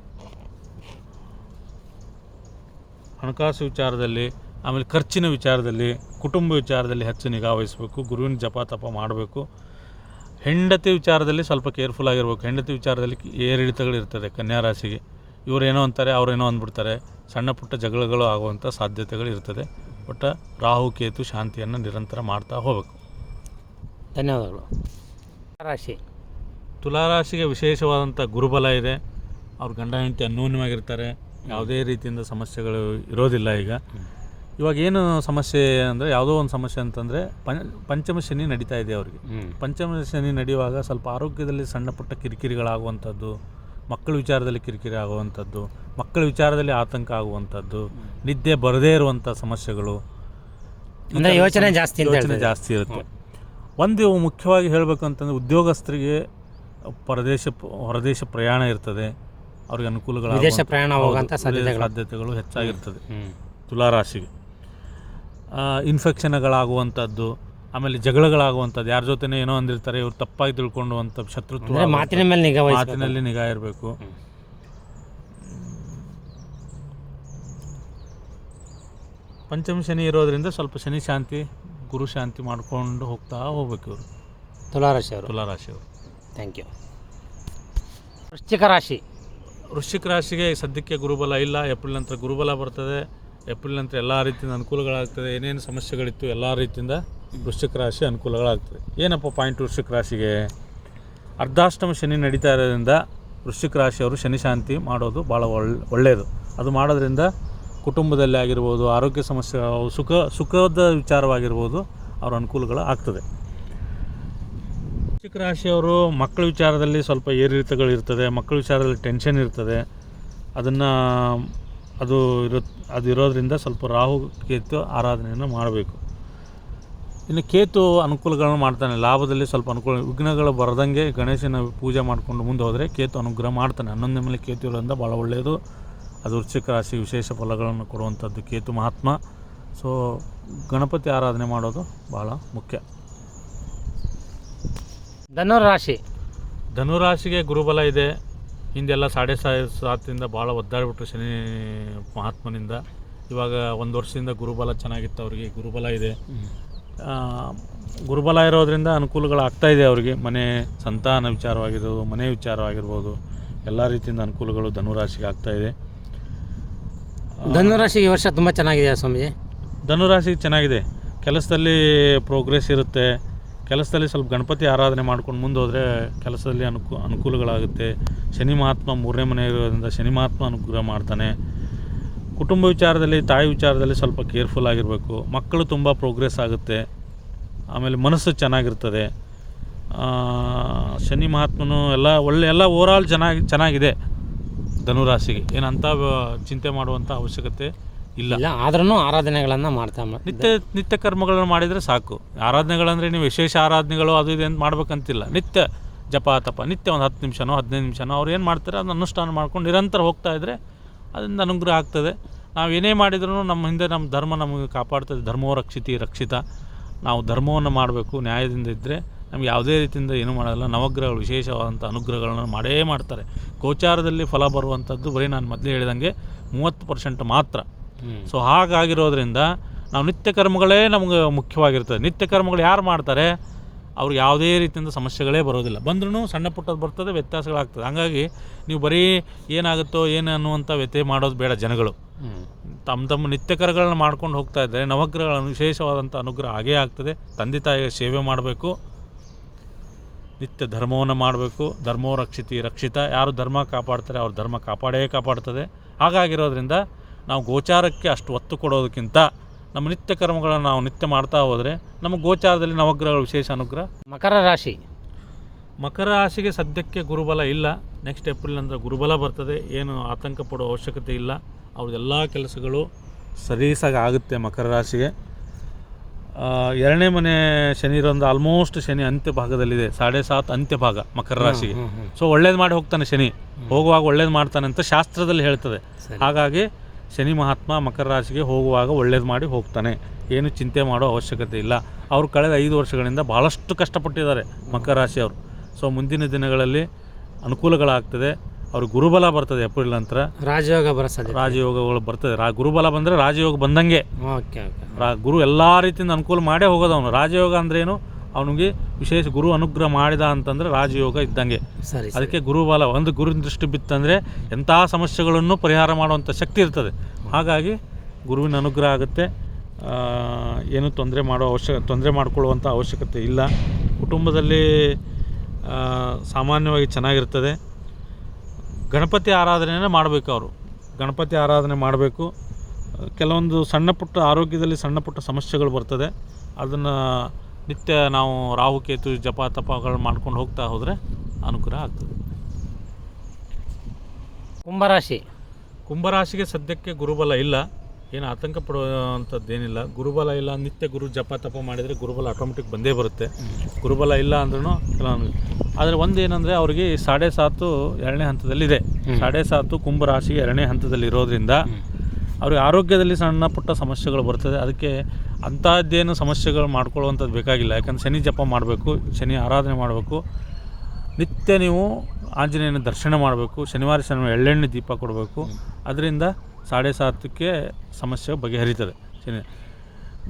ಹಣಕಾಸು ವಿಚಾರದಲ್ಲಿ, ಆಮೇಲೆ ಖರ್ಚಿನ ವಿಚಾರದಲ್ಲಿ, ಕುಟುಂಬ ವಿಚಾರದಲ್ಲಿ ಹೆಚ್ಚು ನಿಗಾ ವಹಿಸಬೇಕು. ಗುರುವಿನ ಜಪ ತಪ ಮಾಡಬೇಕು. ಹೆಂಡತಿ ವಿಚಾರದಲ್ಲಿ ಸ್ವಲ್ಪ ಕೇರ್ಫುಲ್ ಆಗಿರ್ಬೇಕು. ಹೆಂಡತಿ ವಿಚಾರದಲ್ಲಿ ಏರಿಳಿತಗಳಿರ್ತದೆ ಕನ್ಯಾ ರಾಶಿಗೆ. ಇವರೇನೋ ಅಂತಾರೆ ಅವರೇನೋ ಅಂದ್ಬಿಡ್ತಾರೆ. ಸಣ್ಣ ಪುಟ್ಟ ಜಗಳಗಳು ಆಗುವಂಥ ಸಾಧ್ಯತೆಗಳು ಇರ್ತದೆ. ಬಟ್ ರಾಹು ಕೇತು ಶಾಂತಿಯನ್ನು ನಿರಂತರ ಮಾಡ್ತಾ ಹೋಗಬೇಕು.
ಧನ್ಯವಾದಗಳು. ರಾಶಿ.
ತುಲಾರಾಶಿಗೆ ವಿಶೇಷವಾದಂಥ ಗುರುಬಲ ಇದೆ. ಅವ್ರ ಗಂಡ ಹೆಂಡತಿ ಅನ್ಯೂನ್ಯವಾಗಿರ್ತಾರೆ ಯಾವುದೇ ರೀತಿಯಿಂದ ಸಮಸ್ಯೆಗಳು ಇರೋದಿಲ್ಲ ಈಗ. ಇವಾಗ ಏನು ಸಮಸ್ಯೆ ಅಂದರೆ ಯಾವುದೋ ಒಂದು ಸಮಸ್ಯೆ ಅಂತಂದರೆ ಪಂ ಪಂಚಮ ಶನಿ ನಡೀತಾ ಇದೆ ಅವರಿಗೆ. ಪಂಚಮ ಶನಿ ನಡೆಯುವಾಗ ಸ್ವಲ್ಪ ಆರೋಗ್ಯದಲ್ಲಿ ಸಣ್ಣ ಪುಟ್ಟ ಕಿರಿಕಿರಿಗಳಾಗುವಂಥದ್ದು ಮಕ್ಕಳ ವಿಚಾರದಲ್ಲಿ ಕಿರಿಕಿರಿ ಆಗುವಂಥದ್ದು ಮಕ್ಕಳ ವಿಚಾರದಲ್ಲಿ ಆತಂಕ ಆಗುವಂಥದ್ದು ನಿದ್ದೆ ಬರದೇ ಇರುವಂಥ ಸಮಸ್ಯೆಗಳು.
ಯೋಚನೆ ಜಾಸ್ತಿ
ಯೋಚನೆ ಜಾಸ್ತಿ ಇರುತ್ತೆ. ಒಂದು ಮುಖ್ಯವಾಗಿ ಹೇಳಬೇಕು ಅಂತಂದರೆ ಉದ್ಯೋಗಸ್ಥರಿಗೆ ಪರದೇಶ ಹೊರದೇಶ ಪ್ರಯಾಣ ಇರ್ತದೆ. ಅವ್ರಿಗೆ ಅನುಕೂಲಗಳು
ಸಾಧ್ಯತೆಗಳು.
ಹೆಚ್ಚಾಗಿರ್ತದೆ. ತುಲಾರಾಶಿಗೆ. ಇನ್ಫೆಕ್ಷನ್ಗಳಾಗುವಂಥದ್ದು ಆಮೇಲೆ ಜಗಳಗಳಾಗುವಂಥದ್ದು ಯಾರ ಜೊತೆನೇ ಏನೋ ಅಂದಿರ್ತಾರೆ ಇವ್ರು ತಪ್ಪಾಗಿ ತಿಳ್ಕೊಂಡುವಂಥ ಶತ್ರುತ್ವ
ಅಂದರೆ ಮಾತಿನ ಮೇಲೆ ನಿಗಾ ವಹಿಸ್ಬೇಕು.
ಮಾತಿನಲ್ಲಿ ನಿಗಾ ಇರಬೇಕು. ಪಂಚಮ ಶನಿ ಇರೋದ್ರಿಂದ ಸ್ವಲ್ಪ ಶನಿ ಶಾಂತಿ ಗುರು ಶಾಂತಿ ಮಾಡ್ಕೊಂಡು ಹೋಗ್ತಾ ಹೋಗ್ಬೇಕು ಇವರು.
ತುಲಾರಾಶಿ ಅವರು
ತುಲಾರಾಶಿಯವರು.
ಥ್ಯಾಂಕ್ ಯು ವೃಶ್ಚಿಕ ರಾಶಿ.
ವೃಶ್ಚಿಕ ರಾಶಿಗೆ ಸದ್ಯಕ್ಕೆ ಗುರುಬಲ ಇಲ್ಲ ಏಪ್ರಿಲ್ ನಂತರ ಗುರುಬಲ ಬರ್ತದೆ. ಏಪ್ರಿಲ್ ನಂತರ ಎಲ್ಲ ರೀತಿಯಿಂದ ಅನುಕೂಲಗಳಾಗ್ತದೆ. ಏನೇನು ಸಮಸ್ಯೆಗಳಿತ್ತು ಎಲ್ಲ ರೀತಿಯಿಂದ ವೃಶ್ಚಿಕ ರಾಶಿ ಅನುಕೂಲಗಳಾಗ್ತದೆ. ಏನಪ್ಪ ಪಾಯಿಂಟ್ ವೃಶ್ಚಿಕ ರಾಶಿಗೆ? ಅರ್ಧಾಷ್ಟಮ ಶನಿ ನಡೀತಾ ಇರೋದ್ರಿಂದ ವೃಶ್ಚಿಕ ರಾಶಿಯವರು ಶನಿ ಶಾಂತಿ ಮಾಡೋದು ಭಾಳ ಒಳ್ಳೆ ಒಳ್ಳೆಯದು ಅದು ಮಾಡೋದ್ರಿಂದ ಕುಟುಂಬದಲ್ಲಿ ಆಗಿರ್ಬೋದು, ಆರೋಗ್ಯ ಸಮಸ್ಯೆ ಸುಖ, ಸುಖದ ವಿಚಾರವಾಗಿರ್ಬೋದು ಅವರ ಅನುಕೂಲಗಳು ಆಗ್ತದೆ. ವೃಶ್ಚಿಕ ರಾಶಿಯವರು ಮಕ್ಕಳ ವಿಚಾರದಲ್ಲಿ ಸ್ವಲ್ಪ ಏರಿಳಿತಗಳು ಇರ್ತದೆ, ಮಕ್ಕಳ ವಿಚಾರದಲ್ಲಿ ಟೆನ್ಷನ್ ಇರ್ತದೆ. ಅದನ್ನು ಅದು ಇರೋ ಅದು ಇರೋದ್ರಿಂದ ಸ್ವಲ್ಪ ರಾಹು ಕೇತು ಆರಾಧನೆಯನ್ನು ಮಾಡಬೇಕು. ಇನ್ನು ಕೇತು ಅನುಕೂಲಗಳನ್ನು ಮಾಡ್ತಾನೆ. ಲಾಭದಲ್ಲಿ ಸ್ವಲ್ಪ ಅನುಕೂಲ ವಿಘ್ನಗಳು ಬರದಂಗೆ ಗಣೇಶನ ಪೂಜೆ ಮಾಡಿಕೊಂಡು ಮುಂದೆ ಹೋದರೆ ಕೇತು ಅನುಗ್ರಹ ಮಾಡ್ತಾನೆ. ಹನ್ನೊಂದು ಮೇಲೆ ಕೇತು ಇರೋದ್ರಿಂದ ಭಾಳ ಒಳ್ಳೆಯದು ಅದು ವೃಶ್ಚಿಕ ರಾಶಿ ವಿಶೇಷ ಫಲಗಳನ್ನು ಕೊಡುವಂಥದ್ದು ಕೇತು ಮಹಾತ್ಮ. ಸೊ ಗಣಪತಿ ಆರಾಧನೆ ಮಾಡೋದು ಭಾಳ ಮುಖ್ಯ.
ಧನುರಾಶಿ. ರಾಶಿ
ಧನುರಾಶಿಗೆ ಗುರುಬಲ ಇದೆ. ಹಿಂದೆಲ್ಲ ಸಾಡೆ ಸಾ ಸಾತಿಂದ ಭಾಳ ಒದ್ದಾಡಿಬಿಟ್ರು ಶನಿ ಮಹಾತ್ಮನಿಂದ. ಇವಾಗ ಒಂದು ವರ್ಷದಿಂದ ಗುರುಬಲ ಚೆನ್ನಾಗಿತ್ತು ಅವರಿಗೆ ಗುರುಬಲ ಇದೆ. ಗುರುಬಲ ಇರೋದ್ರಿಂದ ಅನುಕೂಲಗಳಾಗ್ತಾ ಇದೆ ಅವರಿಗೆ. ಮನೆ ಸಂತಾನ ವಿಚಾರವಾಗಿರ್ಬೋದು ಮನೆ ವಿಚಾರವಾಗಿರ್ಬೋದು ಎಲ್ಲ ರೀತಿಯಿಂದ ಅನುಕೂಲಗಳು ಧನುರಾಶಿಗೆ ಆಗ್ತಾಯಿದೆ ಇದೆ.
ಧನು ರಾಶಿ ಈ ವರ್ಷ ತುಂಬ ಚೆನ್ನಾಗಿದೆ ಸ್ವಾಮೀಜಿ?
ಧನುರಾಶಿ ಚೆನ್ನಾಗಿದೆ. ಕೆಲಸದಲ್ಲಿ ಪ್ರೋಗ್ರೆಸ್ ಇರುತ್ತೆ. ಕೆಲಸದಲ್ಲಿ ಸ್ವಲ್ಪ ಗಣಪತಿ ಆರಾಧನೆ ಮಾಡ್ಕೊಂಡು ಮುಂದೆ ಹೋದರೆ ಕೆಲಸದಲ್ಲಿ ಅನುಕು, ಅನುಕೂಲಗಳಾಗುತ್ತೆ. ಶನಿ ಮಹಾತ್ಮ ಮೂರನೇ ಮನೆ ಇರೋದ್ರಿಂದ ಶನಿ ಮಹಾತ್ಮ ಅನುಗ್ರಹ ಮಾಡ್ತಾನೆ. ಕುಟುಂಬ ವಿಚಾರದಲ್ಲಿ, ತಾಯಿ ವಿಚಾರದಲ್ಲಿ ಸ್ವಲ್ಪ ಕೇರ್ಫುಲ್ ಆಗಿರಬೇಕು. ಮಕ್ಕಳು ತುಂಬ ಪ್ರೋಗ್ರೆಸ್ ಆಗುತ್ತೆ. ಆಮೇಲೆ ಮನಸ್ಸು ಚೆನ್ನಾಗಿರ್ತದೆ. ಶನಿ ಮಹಾತ್ಮನು ಎಲ್ಲ ಒಳ್ಳೆ, ಎಲ್ಲ ಓವರಾಲ್ ಚೆನ್ನಾಗಿ, ಚೆನ್ನಾಗಿದೆ ಧನುರಾಶಿಗೆ. ಏನಂತ, ಚಿಂತೆ ಮಾಡುವಂಥ ಅವಶ್ಯಕತೆ ಇಲ್ಲ.
ಇಲ್ಲ ಆದ್ರೂ ಆರಾಧನೆಗಳನ್ನು ಮಾಡ್ತಾ
ನಿತ್ಯ ನಿತ್ಯ ಕರ್ಮಗಳನ್ನು ಮಾಡಿದರೆ ಸಾಕು. ಆರಾಧನೆಗಳಂದರೆ ನೀವು ವಿಶೇಷ ಆರಾಧನೆಗಳು ಅದು ಇದು ಅಂತ ಮಾಡ್ಬೇಕಂತಿಲ್ಲ. ನಿತ್ಯ ಜಪ ತಪ ನಿತ್ಯ ಒಂದು ಹತ್ತು ನಿಮಿಷನೋ ಹದಿನೈದು ನಿಮಿಷನೋ ಅವ್ರು ಏನು ಮಾಡ್ತಾರೆ ಅದನ್ನ ಅನುಷ್ಠಾನ ಮಾಡ್ಕೊಂಡು ನಿರಂತರ ಹೋಗ್ತಾ ಇದ್ದರೆ ಅದರಿಂದ ಅನುಗ್ರಹ ಆಗ್ತದೆ. ನಾವು ಏನೇ ಮಾಡಿದ್ರೂ ನಮ್ಮ ಹಿಂದೆ ನಮ್ಮ ಧರ್ಮ ನಮಗೆ ಕಾಪಾಡ್ತದೆ. ಧರ್ಮೋ ರಕ್ಷಿತಿ ರಕ್ಷಿತ. ನಾವು ಧರ್ಮವನ್ನು ಮಾಡಬೇಕು ನ್ಯಾಯದಿಂದ ಇದ್ದರೆ ನಮ್ಗೆ ಯಾವುದೇ ರೀತಿಯಿಂದ ಏನೂ ಮಾಡೋಲ್ಲ. ನವಗ್ರಹಗಳು ವಿಶೇಷವಾದಂಥ ಅನುಗ್ರಹಗಳನ್ನು ಮಾಡೇ ಮಾಡ್ತಾರೆ. ಗೋಚಾರದಲ್ಲಿ ಫಲ ಬರುವಂಥದ್ದು ಬರೀ ನಾನು ಮೊದಲೇ ಹೇಳಿದಂಗೆ ಮೂವತ್ತು ಪರ್ಸೆಂಟ್ ಮಾತ್ರ. ಸೊ ಹಾಗಾಗಿರೋದ್ರಿಂದ ನಾವು ನಿತ್ಯ ಕರ್ಮಗಳೇ ನಮಗೆ ಮುಖ್ಯವಾಗಿರ್ತದೆ. ನಿತ್ಯ ಕರ್ಮಗಳು ಯಾರು ಮಾಡ್ತಾರೆ? ಅವ್ರಿಗೆ ಯಾವುದೇ ರೀತಿಯಿಂದ ಸಮಸ್ಯೆಗಳೇ ಬರೋದಿಲ್ಲ. ಬಂದ್ರೂ ಸಣ್ಣ ಪುಟ್ಟದ್ದು ಬರ್ತದೆ ವ್ಯತ್ಯಾಸಗಳಾಗ್ತದೆ. ಹಾಗಾಗಿ ನೀವು ಬರೀ ಏನಾಗುತ್ತೋ ಏನು ಅನ್ನುವಂಥ ವ್ಯತ್ಯಯ ಮಾಡೋದು ಬೇಡ ಜನಗಳು. ತಮ್ಮ ತಮ್ಮ ನಿತ್ಯ ಕರ್ಮಗಳನ್ನ ಮಾಡ್ಕೊಂಡು ಹೋಗ್ತಾ ಇದ್ದಾರೆ ನವಗ್ರಹಗಳ ವಿಶೇಷವಾದಂಥ ಅನುಗ್ರಹ ಆಗೇ ಆಗ್ತದೆ. ತಂದೆ ತಾಯಿಗೆ ಸೇವೆ ಮಾಡಬೇಕು. ನಿತ್ಯ ಧರ್ಮವನ್ನು ಮಾಡಬೇಕು. ಧರ್ಮೋ ರಕ್ಷಿತಿ ರಕ್ಷಿತ. ಯಾರು ಧರ್ಮ ಕಾಪಾಡ್ತಾರೆ ಅವ್ರ ಧರ್ಮ ಕಾಪಾಡೇ ಕಾಪಾಡ್ತದೆ. ಹಾಗಾಗಿರೋದ್ರಿಂದ ನಾವು ಗೋಚಾರಕ್ಕೆ ಅಷ್ಟು ಒತ್ತು ಕೊಡೋದಕ್ಕಿಂತ ನಮ್ಮ ನಿತ್ಯ ಕರ್ಮಗಳನ್ನು ನಾವು ನಿತ್ಯ ಮಾಡ್ತಾ ಹೋದರೆ ನಮ್ಮ ಗೋಚಾರದಲ್ಲಿ ನವಗ್ರಹಗಳ ವಿಶೇಷ ಅನುಗ್ರಹ?
ಮಕರ ರಾಶಿ.
ಮಕರ ರಾಶಿಗೆ ಸದ್ಯಕ್ಕೆ ಗುರುಬಲ ಇಲ್ಲ. ನೆಕ್ಸ್ಟ್ ಏಪ್ರಿಲ್ ನಂತರ ಗುರುಬಲ ಬರ್ತದೆ. ಏನು ಆತಂಕ ಪಡೋ ಅವಶ್ಯಕತೆ ಇಲ್ಲ. ಅವ್ರದ್ದೆಲ್ಲ ಕೆಲಸಗಳು ಸರೀಸಾಗಿ ಆಗುತ್ತೆ ಮಕರ ರಾಶಿಗೆ. ಎರಡನೇ ಮನೆ ಶನಿ ಇರೋದು ಆಲ್ಮೋಸ್ಟ್ ಶನಿ ಅಂತ್ಯ ಭಾಗದಲ್ಲಿದೆ. ಸಾಡೆ ಸಾತ್ ಅಂತ್ಯ ಭಾಗ ಮಕರ ರಾಶಿಗೆ. ಸೊ ಒಳ್ಳೇದು ಮಾಡಿ ಹೋಗ್ತಾನೆ ಶನಿ. ಹೋಗುವಾಗ ಒಳ್ಳೇದು ಮಾಡ್ತಾನೆ ಅಂತ ಶಾಸ್ತ್ರದಲ್ಲಿ ಹೇಳ್ತದೆ. ಹಾಗಾಗಿ ಶನಿ ಮಹಾತ್ಮ ಮಕರ ರಾಶಿಗೆ ಹೋಗುವಾಗ ಒಳ್ಳೇದು ಮಾಡಿ ಹೋಗ್ತಾನೆ. ಏನು ಚಿಂತೆ ಮಾಡೋ ಅವಶ್ಯಕತೆ ಇಲ್ಲ. ಅವರು ಕಳೆದ ಐದು ವರ್ಷಗಳಿಂದ ಭಾಳಷ್ಟು ಕಷ್ಟಪಟ್ಟಿದ್ದಾರೆ ಮಕರ ರಾಶಿಯವರು. ಸೊ ಮುಂದಿನ ದಿನಗಳಲ್ಲಿ ಅನುಕೂಲಗಳಾಗ್ತದೆ. ಅವ್ರಿಗೆ ಗುರುಬಲ ಬರ್ತದೆ ಏಪ್ರಿಲ್ ನಂತರ.
ರಾಜಯೋಗ ಬರ್ತದೆ
ರಾಜಯೋಗಗಳು ಬರ್ತದೆ. ರಾ ಗುರುಬಲ ಬಂದರೆ ರಾಜಯೋಗ ಬಂದಂಗೆ.
Okay okay.
ರಾ ಗುರು ಎಲ್ಲ ರೀತಿಯಿಂದ ಅನುಕೂಲ ಮಾಡೇ ಹೋಗೋದು ಅವನು ರಾಜಯೋಗ ಅಂದ್ರೇನು? ಅವನಿಗೆ ವಿಶೇಷ ಗುರು ಅನುಗ್ರಹ ಮಾಡಿದ ಅಂತಂದ್ರೆ ರಾಜಯೋಗ ಇದ್ದಂಗೆ.
ಸರಿ
ಅದಕ್ಕೆ ಗುರುಬಲ ಒಂದು ಗುರು ದೃಷ್ಟಿ ಬಿತ್ತಂದರೆ ಎಂಥ ಸಮಸ್ಯೆಗಳನ್ನು ಪರಿಹಾರ ಮಾಡುವಂಥ ಶಕ್ತಿ ಇರ್ತದೆ. ಹಾಗಾಗಿ ಗುರುವಿನ ಅನುಗ್ರಹ ಆಗುತ್ತೆ. ಏನು ತೊಂದರೆ ಮಾಡೋ ಅವಶ್ಯಕ ತೊಂದರೆ ಮಾಡಿಕೊಳ್ಳುವಂಥ ಅವಶ್ಯಕತೆ ಇಲ್ಲ. ಕುಟುಂಬದಲ್ಲಿ ಸಾಮಾನ್ಯವಾಗಿ ಚೆನ್ನಾಗಿರ್ತದೆ. ಗಣಪತಿ ಆರಾಧನೆಯನ್ನು ಮಾಡಬೇಕು ಅವರು. ಗಣಪತಿ ಆರಾಧನೆ ಮಾಡಬೇಕು. ಕೆಲವೊಂದು ಸಣ್ಣ ಪುಟ್ಟ ಆರೋಗ್ಯದಲ್ಲಿ ಸಣ್ಣ ಪುಟ್ಟ ಸಮಸ್ಯೆಗಳು ಬರ್ತದೆ. ಅದನ್ನು ನಿತ್ಯ ನಾವು ರಾಹುಕೇತು ಜಪ ತಪಗಳು ಮಾಡ್ಕೊಂಡು ಹೋಗ್ತಾ ಹೋದರೆ ಅನುಕೂಲ ಆಗ್ತದೆ.
ಕುಂಭರಾಶಿ.
ಕುಂಭರಾಶಿಗೆ ಸದ್ಯಕ್ಕೆ ಗುರುಬಲ ಇಲ್ಲ. ಏನು ಆತಂಕ ಪಡುವಂಥದ್ದೇನಿಲ್ಲ. ಗುರುಬಲ ಇಲ್ಲ ನಿತ್ಯ ಗುರು ಜಪ ತಪ ಮಾಡಿದರೆ ಗುರುಬಲ ಆಟೋಮೆಟಿಕ್ ಬಂದೇ ಬರುತ್ತೆ. ಗುರುಬಲ ಇಲ್ಲ ಅಂದ್ರೂ ಕೆಲವೊಂದು ಆದರೆ ಒಂದು ಏನಂದರೆ ಅವರಿಗೆ ಸಾಡೆ ಸಾತು ಎರಡನೇ ಹಂತದಲ್ಲಿದೆ.
ಇದೆ
ಸಾಡೆ ಸಾತು ಕುಂಭರಾಶಿಗೆ ಎರಡನೇ ಹಂತದಲ್ಲಿ ಇರೋದ್ರಿಂದ ಅವ್ರಿಗೆ ಆರೋಗ್ಯದಲ್ಲಿ ಸಣ್ಣ ಪುಟ್ಟ ಸಮಸ್ಯೆಗಳು ಬರ್ತದೆ. ಅದಕ್ಕೆ ಅಂಥದ್ದೇನು ಸಮಸ್ಯೆಗಳು ಮಾಡ್ಕೊಳ್ಳುವಂಥದ್ದು ಬೇಕಾಗಿಲ್ಲ. ಯಾಕಂದ್ರೆ ಶನಿ ಜಪ ಮಾಡಬೇಕು, ಶನಿ ಆರಾಧನೆ ಮಾಡಬೇಕು. ನಿತ್ಯ ನೀವು ಆಂಜನೇಯನ ದರ್ಶನ ಮಾಡಬೇಕು, ಶನಿವಾರ ಶನಿವಾರ ಎಳ್ಳೆಣ್ಣೆ ದೀಪ ಕೊಡಬೇಕು. ಅದರಿಂದ ಸಾಡೆ ಸಾತಕ್ಕೆ ಸಮಸ್ಯೆ ಬಗೆಹರಿತದೆ ಶನಿ.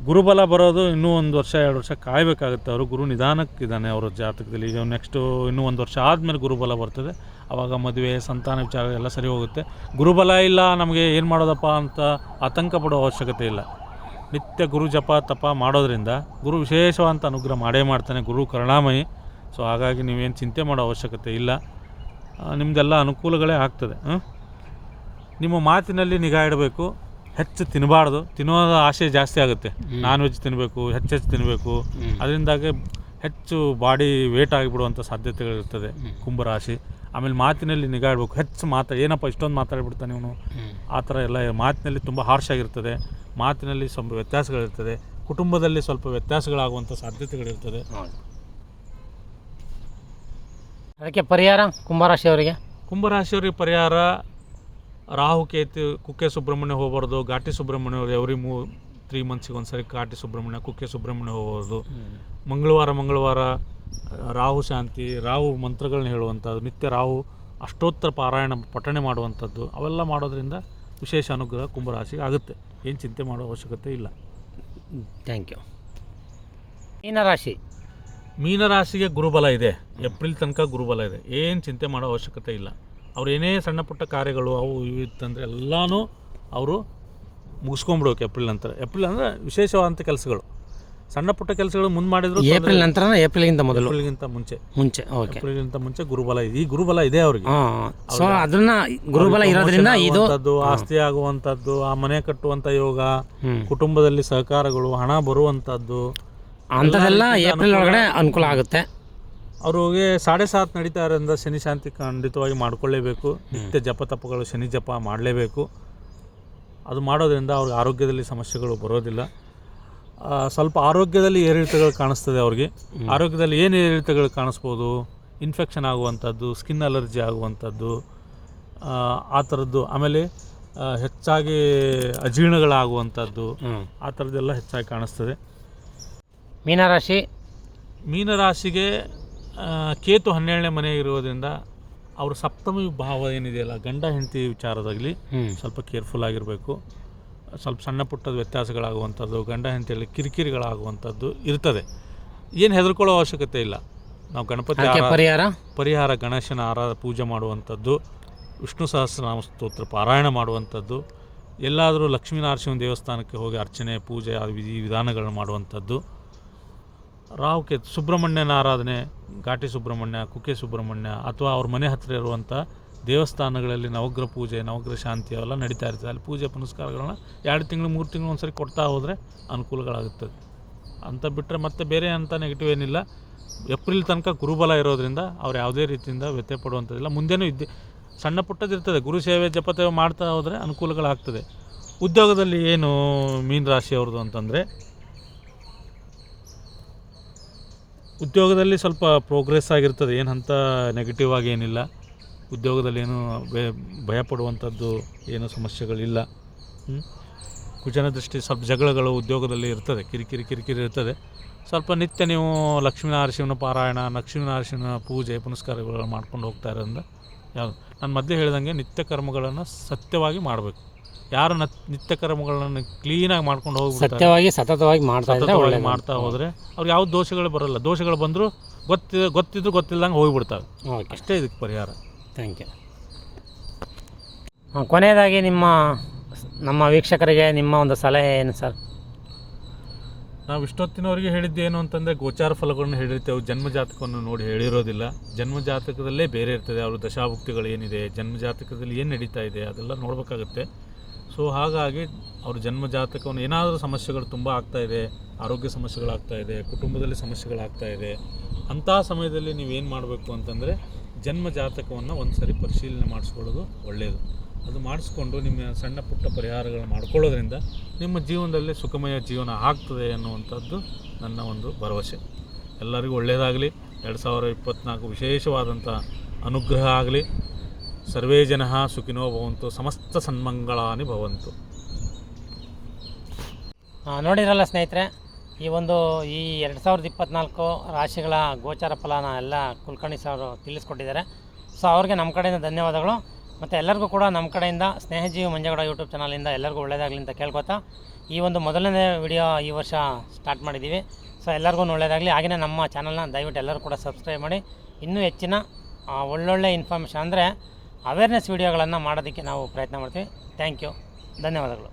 ಗುರುಬಲ ಬರೋದು ಇನ್ನೂ ಒಂದು ವರ್ಷ, ಎರಡು ವರ್ಷ ಕಾಯಬೇಕಾಗುತ್ತೆ ಅವರು. ಗುರು ನಿಧಾನಕ್ಕಿದ್ದಾನೆ ಅವರ ಜಾತಕದಲ್ಲಿ. ಈಗ ನೆಕ್ಸ್ಟು ಇನ್ನೂ ಒಂದು ವರ್ಷ ಆದಮೇಲೆ ಗುರುಬಲ ಬರ್ತದೆ. ಆವಾಗ ಮದುವೆ, ಸಂತಾನ ವಿಚಾರ ಎಲ್ಲ ಸರಿ ಹೋಗುತ್ತೆ. ಗುರುಬಲ ಇಲ್ಲ, ನಮಗೆ ಏನು ಮಾಡೋದಪ್ಪ ಅಂತ ಆತಂಕ ಪಡೋ ಅವಶ್ಯಕತೆ ಇಲ್ಲ. ನಿತ್ಯ ಗುರು ಜಪ ತಪ ಮಾಡೋದ್ರಿಂದ ಗುರು ವಿಶೇಷವಾದ ಅನುಗ್ರಹ ಮಾಡೇ ಮಾಡ್ತಾನೆ ಗುರು ಕರುಣಾಮಯಿ. ಸೊ ಹಾಗಾಗಿ ನೀವೇನು ಚಿಂತೆ ಮಾಡೋ ಅವಶ್ಯಕತೆ ಇಲ್ಲ. ನಿಮ್ದೆಲ್ಲ ನಿಮ್ಮದೆಲ್ಲ ಅನುಕೂಲಗಳೇ ಆಗ್ತದೆ. ನಿಮ್ಮ ಮಾತಿನಲ್ಲಿ ನಿಗಾ ಇಡಬೇಕು. ಹೆಚ್ಚು ತಿನ್ನಬಾರ್ದು ತಿನ್ನೋದ ಆಸೆ ಜಾಸ್ತಿ ಆಗುತ್ತೆ. ನಾನ್ ವೆಜ್ ತಿನ್ನಬೇಕು ಹೆಚ್ಚೆಚ್ಚು ತಿನ್ನಬೇಕು ಅದರಿಂದಾಗೆ ಹೆಚ್ಚು ಬಾಡಿ ವೇಟ್ ಆಗಿಬಿಡುವಂಥ ಸಾಧ್ಯತೆಗಳಿರ್ತದೆ ಕುಂಭರಾಶಿ. ಆಮೇಲೆ ಮಾತಿನಲ್ಲಿ ನಿಗಾ ಇಡಬೇಕು. ಹೆಚ್ಚು ಮಾತಾ ಏನಪ್ಪ ಇಷ್ಟೊಂದು ಮಾತಾಡಿಬಿಡ್ತಾನೆ ಇವನು ಆ ಥರ ಎಲ್ಲ ಮಾತಿನಲ್ಲಿ ತುಂಬ ಹಾರ್ಷ್ ಆಗಿರ್ತದೆ. ಮಾತಿನಲ್ಲಿ ಸ್ವಲ್ಪ ವ್ಯತ್ಯಾಸಗಳಿರ್ತದೆ ಕುಟುಂಬದಲ್ಲಿ ಸ್ವಲ್ಪ ವ್ಯತ್ಯಾಸಗಳಾಗುವಂಥ ಸಾಧ್ಯತೆಗಳಿರ್ತದೆ.
ಅದಕ್ಕೆ ಪರಿಹಾರ ಕುಂಭರಾಶಿಯವರಿಗೆ
ಕುಂಭರಾಶಿಯವರಿಗೆ ಪರಿಹಾರ ರಾಹು ಕೇತು ಕುಕ್ಕೆ ಸುಬ್ರಹ್ಮಣ್ಯ ಹೋಗಬಾರ್ದು. ಘಾಟಿ ಸುಬ್ರಹ್ಮಣ್ಯ ಎವ್ರಿ ಮೂ ತ್ರೀ ಮಂತ್ಸಿಗೆ ಒಂದು ಸರಿ ಘಾಟಿ ಸುಬ್ರಹ್ಮಣ್ಯ ಕುಕ್ಕೆ ಸುಬ್ರಹ್ಮಣ್ಯ ಹೋಗ್ಬಾರ್ದು. ಮಂಗಳವಾರ ಮಂಗಳವಾರ ರಾಹು ಶಾಂತಿ ರಾಹು ಮಂತ್ರಗಳನ್ನ ಹೇಳುವಂಥದ್ದು ನಿತ್ಯ ರಾಹು ಅಷ್ಟೋತ್ತರ ಪಾರಾಯಣ ಪಠಣೆ ಮಾಡುವಂಥದ್ದು ಅವೆಲ್ಲ ಮಾಡೋದ್ರಿಂದ ವಿಶೇಷ ಅನುಗ್ರಹ ಕುಂಭರಾಶಿಗೆ ಆಗುತ್ತೆ. ಏನು ಚಿಂತೆ ಮಾಡೋ ಅವಶ್ಯಕತೆ ಇಲ್ಲ.
ಥ್ಯಾಂಕ್ ಯು ಮೀನರಾಶಿ.
ಮೀನರಾಶಿಗೆ ಗುರುಬಲ ಇದೆ. ಏಪ್ರಿಲ್ ತನಕ ಗುರುಬಲ ಇದೆ. ಏನು ಚಿಂತೆ ಮಾಡೋ ಅವಶ್ಯಕತೆ ಇಲ್ಲ. ಅವ್ರು ಏನೇ ಸಣ್ಣ ಪುಟ್ಟ ಕಾರ್ಯಗಳು ಅವು ಇವು ಇತ್ತಂದರೆ ಎಲ್ಲನೂ ಅವರು ಮುಗಿಸ್ಕೊಂಬಿಡ್ಬೇಕು ಏಪ್ರಿಲ್ ನಂತರ. ಏಪ್ರಿಲ್ ಅಂದರೆ ವಿಶೇಷವಾದಂಥ ಕೆಲಸಗಳು. ಸಣ್ಣ ಪುಟ್ಟ ಕೆಲಸಗಳು ಮುಂದೆ ಮಾಡಿದ್ರು
ಏಪ್ರಿಲ್ ನಂತರ ಏಪ್ರಿಲ್ಗಿಂತ ಮೊದಲು.
ಏಪ್ರಿಲ್ಗಿಂತ ಮುಂಚೆ.
ಮುಂಚೆ ಓಕೆ
ಏಪ್ರಿಲ್ಗಿಂತ ಮುಂಚೆ ಗುರುಬಲ ಇದೆ. ಈ ಗುರುಬಲ ಇದೆ ಅವ್ರಿಗೆ.
ಸೊ ಅದನ್ನ ಗುರುಬಲ ಇರೋದ್ರಿಂದ ಇದು
ಆಸ್ತಿ ಆಗುವಂತದ್ದು ಆ ಮನೆ ಕಟ್ಟುವಂತ ಯೋಗ ಕುಟುಂಬದಲ್ಲಿ ಸಹಕಾರಗಳು ಹಣ ಬರುವಂತದ್ದು
ಅಂಥದ್ದೆಲ್ಲ ಏಪ್ರಿಲ್ ಒಳಗಡೆ ಅನುಕೂಲ ಆಗುತ್ತೆ.
ಅವ್ರಿಗೆ ಸಾಡೆ ಸಾತ್ ನಡೀತಾ ಇರೋದ್ರಿಂದ ಶನಿ ಶಾಂತಿ ಖಂಡಿತವಾಗಿ ಮಾಡ್ಕೊಳ್ಳೇಬೇಕು. ನಿತ್ಯ ಜಪ ತಪಗಳು ಶನಿ ಜಪ ಮಾಡಲೇಬೇಕು. ಅದು ಮಾಡೋದ್ರಿಂದ ಅವ್ರಿಗೆ ಆರೋಗ್ಯದಲ್ಲಿ ಸಮಸ್ಯೆಗಳು ಬರೋದಿಲ್ಲ. ಸ್ವಲ್ಪ ಆರೋಗ್ಯದಲ್ಲಿ ಏರಿಳಿತಗಳು ಕಾಣಿಸ್ತದೆ ಅವ್ರಿಗೆ. ಆರೋಗ್ಯದಲ್ಲಿ ಏನು ಏರಿಳಿತಗಳು ಕಾಣಿಸ್ಬೋದು? ಇನ್ಫೆಕ್ಷನ್ ಆಗುವಂಥದ್ದು ಸ್ಕಿನ್ ಅಲರ್ಜಿ ಆಗುವಂಥದ್ದು ಆ, ಥರದ್ದು. ಆಮೇಲೆ ಹೆಚ್ಚಾಗಿ ಅಜೀರ್ಣಗಳಾಗುವಂಥದ್ದು. ಆ ಥರದ್ದೆಲ್ಲ ಹೆಚ್ಚಾಗಿ ಕಾಣಿಸ್ತದೆ.
ಮೀನರಾಶಿ?
ಮೀನರಾಶಿಗೆ ಕೇತು ಹನ್ನೆರಡನೇ ಮನೆ ಇರೋದ್ರಿಂದ ಅವ್ರ ಸಪ್ತಮಿ ಭಾವ ಏನಿದೆಯಲ್ಲ ಗಂಡ ಹೆಂಡತಿ ವಿಚಾರದಾಗಲಿ
ಹ್ಞೂ
ಸ್ವಲ್ಪ ಕೇರ್ಫುಲ್ ಆಗಿರಬೇಕು. ಸ್ವಲ್ಪ ಸಣ್ಣ ಪುಟ್ಟದ ವ್ಯತ್ಯಾಸಗಳಾಗುವಂಥದ್ದು ಗಂಡ ಹೆಂಡತಿಯಲ್ಲಿ ಕಿರಿಕಿರಿಗಳಾಗುವಂಥದ್ದು ಇರ್ತದೆ. ಏನು ಹೆದರ್ಕೊಳ್ಳೋ ಅವಶ್ಯಕತೆ ಇಲ್ಲ. ನಾವು ಗಣಪತಿ
ಪರಿಹಾರ?
ಪರಿಹಾರ ಗಣೇಶನ ಆರಾಧ ಪೂಜೆ ಮಾಡುವಂಥದ್ದು ವಿಷ್ಣು ಸಹಸ್ರನಾಮ ಸ್ತೋತ್ರ ಪಾರಾಯಣ ಮಾಡುವಂಥದ್ದು ಎಲ್ಲಾದರೂ ಲಕ್ಷ್ಮೀನರಸಿಂಹ ದೇವಸ್ಥಾನಕ್ಕೆ ಹೋಗಿ ಅರ್ಚನೆ ಪೂಜೆ ಆ ವಿಧಿ ವಿಧಾನಗಳನ್ನು ಮಾಡುವಂಥದ್ದು. ರಾಹುಕೇತು ಸುಬ್ರಹ್ಮಣ್ಯನ ಆರಾಧನೆ ಘಾಟಿ ಸುಬ್ರಹ್ಮಣ್ಯ ಕುಕ್ಕೆ ಸುಬ್ರಹ್ಮಣ್ಯ ಅಥವಾ ಅವ್ರ ಮನೆ ಹತ್ತಿರ ಇರುವಂಥ ದೇವಸ್ಥಾನಗಳಲ್ಲಿ ನವಗ್ರಹ ಪೂಜೆ, ನವಗ್ರಹ ಶಾಂತಿ ಅವೆಲ್ಲ ನಡೀತಾ ಇರ್ತದೆ. ಅಲ್ಲಿ ಪೂಜೆ ಪುನಸ್ಕಾರಗಳನ್ನ ಎರಡು ತಿಂಗಳು, ಮೂರು ತಿಂಗಳು ಒಂದು ಸರಿ ಕೊಡ್ತಾ ಹೋದರೆ ಅನುಕೂಲಗಳಾಗುತ್ತದೆ ಅಂತ ಬಿಟ್ಟರೆ ಮತ್ತೆ ಬೇರೆ ಅಂತ ನೆಗೆಟಿವ್ ಏನಿಲ್ಲ. ಏಪ್ರಿಲ್ ತನಕ ಗುರುಬಲ ಇರೋದ್ರಿಂದ ಅವ್ರು ಯಾವುದೇ ರೀತಿಯಿಂದ ವ್ಯತ್ಯಯ ಪಡುವಂಥದ್ದಿಲ್ಲ. ಮುಂದೆನೂ ಇದ್ದೆ ಸಣ್ಣ ಪುಟ್ಟದಿರ್ತದೆ ಗುರು ಸೇವೆ ಜಪತೇವೆ ಮಾಡ್ತಾ ಹೋದರೆ ಅನುಕೂಲಗಳಾಗ್ತದೆ. ಉದ್ಯೋಗದಲ್ಲಿ ಏನು ಮೀನ ರಾಶಿಯವ್ರದ್ದು ಅಂತಂದರೆ, ಉದ್ಯೋಗದಲ್ಲಿ ಸ್ವಲ್ಪ ಪ್ರೋಗ್ರೆಸ್ ಆಗಿರ್ತದೆ. ಏನಂತ ನೆಗೆಟಿವ್ ಆಗಿ ಏನಿಲ್ಲ. ಉದ್ಯೋಗದಲ್ಲಿ ಏನು ಭಯ ಭಯ ಪಡುವಂಥದ್ದು ಏನು ಸಮಸ್ಯೆಗಳಿಲ್ಲ. ಹ್ಞೂ ಕುಜನ ದೃಷ್ಟಿ ಸ್ವಲ್ಪ ಜಗಳಗಳು ಉದ್ಯೋಗದಲ್ಲಿ ಇರ್ತದೆ ಕಿರಿಕಿರಿ ಕಿರಿಕಿರಿ ಇರ್ತದೆ. ಸ್ವಲ್ಪ ನಿತ್ಯ ನೀವು ಲಕ್ಷ್ಮೀನಾರಸಿಂಹನ ಪಾರಾಯಣ ಲಕ್ಷ್ಮೀನಾರಸಿಂಹನ ಪೂಜೆ ಪುನಸ್ಕಾರಗಳು ಮಾಡ್ಕೊಂಡು ಹೋಗ್ತಾ ಇರೋದ್ರಿಂದ ಯಾವುದು ನಾನು ಮೊದಲೇ ಹೇಳಿದಂಗೆ ನಿತ್ಯ ಕರ್ಮಗಳನ್ನು ಸತ್ಯವಾಗಿ ಮಾಡಬೇಕು. ಯಾರು ನತ್ ನಿತ್ಯ ಕರ್ಮಗಳನ್ನು ಕ್ಲೀನಾಗಿ ಮಾಡ್ಕೊಂಡು ಹೋಗಿ
ಸತ್ಯವಾಗಿ ಸತತವಾಗಿ ಮಾಡ್ತಾ ಒಳ್ಳೆಯದು
ಮಾಡ್ತಾ ಹೋದರೆ ಅವ್ರಿಗೆ ಯಾವ ದೋಷಗಳು ಬರೋಲ್ಲ. ದೋಷಗಳು ಬಂದರೂ ಗೊತ್ತಿ ಗೊತ್ತಿದ್ದು ಗೊತ್ತಿಲ್ಲದಂಗೆ
ಹೋಗಿಬಿಡ್ತಾರೆ.
ಅಷ್ಟೇ ಇದಕ್ಕೆ ಪರಿಹಾರ.
Thank you. ಹಾಂ, ಕೊನೆಯದಾಗಿ ನಿಮ್ಮ ನಮ್ಮ ವೀಕ್ಷಕರಿಗೆ ನಿಮ್ಮ ಒಂದು ಸಲಹೆ ಏನು ಸರ್?
ನಾವು ಇಷ್ಟೊತ್ತಿನವರಿಗೆ ಹೇಳಿದ್ದು ಏನು ಅಂತಂದರೆ ಗೋಚಾರ ಫಲಗಳನ್ನು ಹೇಳಿರ್ತೇವೆ. ಜನ್ಮ ಜಾತಕವನ್ನು ನೋಡಿ ಹೇಳಿರೋದಿಲ್ಲ. ಜನ್ಮ ಜಾತಕದಲ್ಲೇ ಬೇರೆ ಇರ್ತದೆ. ಅವ್ರ ದಶಾಭುಕ್ತಿಗಳು ಏನಿದೆ ಜನ್ಮ ಜಾತಕದಲ್ಲಿ ಏನು ನಡೀತಾ ಇದೆ ಅದೆಲ್ಲ ನೋಡಬೇಕಾಗುತ್ತೆ. ಸೊ, ಹಾಗಾಗಿ ಅವ್ರ ಜನ್ಮ ಜಾತಕವನ್ನು ಏನಾದರೂ ಸಮಸ್ಯೆಗಳು ತುಂಬ ಆಗ್ತಾಯಿದೆ ಆರೋಗ್ಯ ಸಮಸ್ಯೆಗಳಾಗ್ತಾಯಿದೆ ಕುಟುಂಬದಲ್ಲಿ ಸಮಸ್ಯೆಗಳಾಗ್ತಾ ಇದೆ, ಅಂತಹ ಸಮಯದಲ್ಲಿ ನೀವೇನು ಮಾಡಬೇಕು ಅಂತಂದರೆ ಜನ್ಮ ಜಾತಕವನ್ನು ಒಂದು ಸರಿ ಪರಿಶೀಲನೆ ಮಾಡಿಸ್ಕೊಳ್ಳೋದು ಒಳ್ಳೆಯದು ಅದು ಮಾಡಿಸ್ಕೊಂಡು ನಿಮ್ಮ ಸಣ್ಣ ಪುಟ್ಟ ಪರಿಹಾರಗಳನ್ನು ಮಾಡ್ಕೊಳ್ಳೋದ್ರಿಂದ ನಿಮ್ಮ ಜೀವನದಲ್ಲಿ ಸುಖಮಯ ಜೀವನ ಆಗ್ತದೆ ಅನ್ನುವಂಥದ್ದು ನನ್ನ ಒಂದು ಭರವಸೆ. ಎಲ್ಲರಿಗೂ ಒಳ್ಳೆಯದಾಗಲಿ ಎರಡು ಸಾವಿರ ಇಪ್ಪತ್ತ್ನಾಲ್ಕು ವಿಶೇಷವಾದಂಥ ಅನುಗ್ರಹ ಆಗಲಿ. ಸರ್ವೇ ಜನ ಸುಖಿನೋ ಭವಂತು. ಸಮಸ್ತ ಸನ್ಮಂಗಳಾನಿ ಭವಂತು.
ನೋಡಿರಲ್ಲ ಸ್ನೇಹಿತರೆ ಈ ಒಂದು ಈ ಎರಡು ಸಾವಿರದ ಇಪ್ಪತ್ನಾಲ್ಕು ರಾಶಿಗಳ ಗೋಚಾರ ಫಲನ ಎಲ್ಲ ಕುಲಕರ್ಣಿ ಸರ್ ತಿಳಿಸ್ಕೊಟ್ಟಿದ್ದಾರೆ. ಸೊ ಅವ್ರಿಗೆ ನಮ್ಮ ಕಡೆಯಿಂದ ಧನ್ಯವಾದಗಳು. ಮತ್ತು ಎಲ್ಲರಿಗೂ ಕೂಡ ನಮ್ಮ ಕಡೆಯಿಂದ ಸ್ನೇಹಜೀವಿ ಮಂಜಗಡ ಯೂಟ್ಯೂಬ್ ಚಾನಲಿಂದ ಎಲ್ಲರಿಗೂ ಒಳ್ಳೆಯದಾಗಲಿ ಅಂತ ಕೇಳ್ಕೊತಾ ಈ ಒಂದು ಮೊದಲನೇ ವಿಡಿಯೋ ಈ ವರ್ಷ ಸ್ಟಾರ್ಟ್ ಮಾಡಿದ್ದೀವಿ. ಸೊ ಎಲ್ಲರಿಗೂ ಒಳ್ಳೆಯದಾಗಲಿ ಹಾಗೆಯೇ ನಮ್ಮ ಚಾನಲ್ನ ದಯವಿಟ್ಟು ಎಲ್ಲರೂ ಕೂಡ ಸಬ್ಸ್ಕ್ರೈಬ್ ಮಾಡಿ. ಇನ್ನೂ ಹೆಚ್ಚಿನ ಒಳ್ಳೊಳ್ಳೆ ಇನ್ಫಾರ್ಮೇಷನ್ ಅಂದರೆ ಅವೇರ್ನೆಸ್ ವಿಡಿಯೋಗಳನ್ನು ಮಾಡೋದಕ್ಕೆ ನಾವು ಪ್ರಯತ್ನ ಮಾಡ್ತೀವಿ. ಥ್ಯಾಂಕ್ ಯು ಧನ್ಯವಾದಗಳು.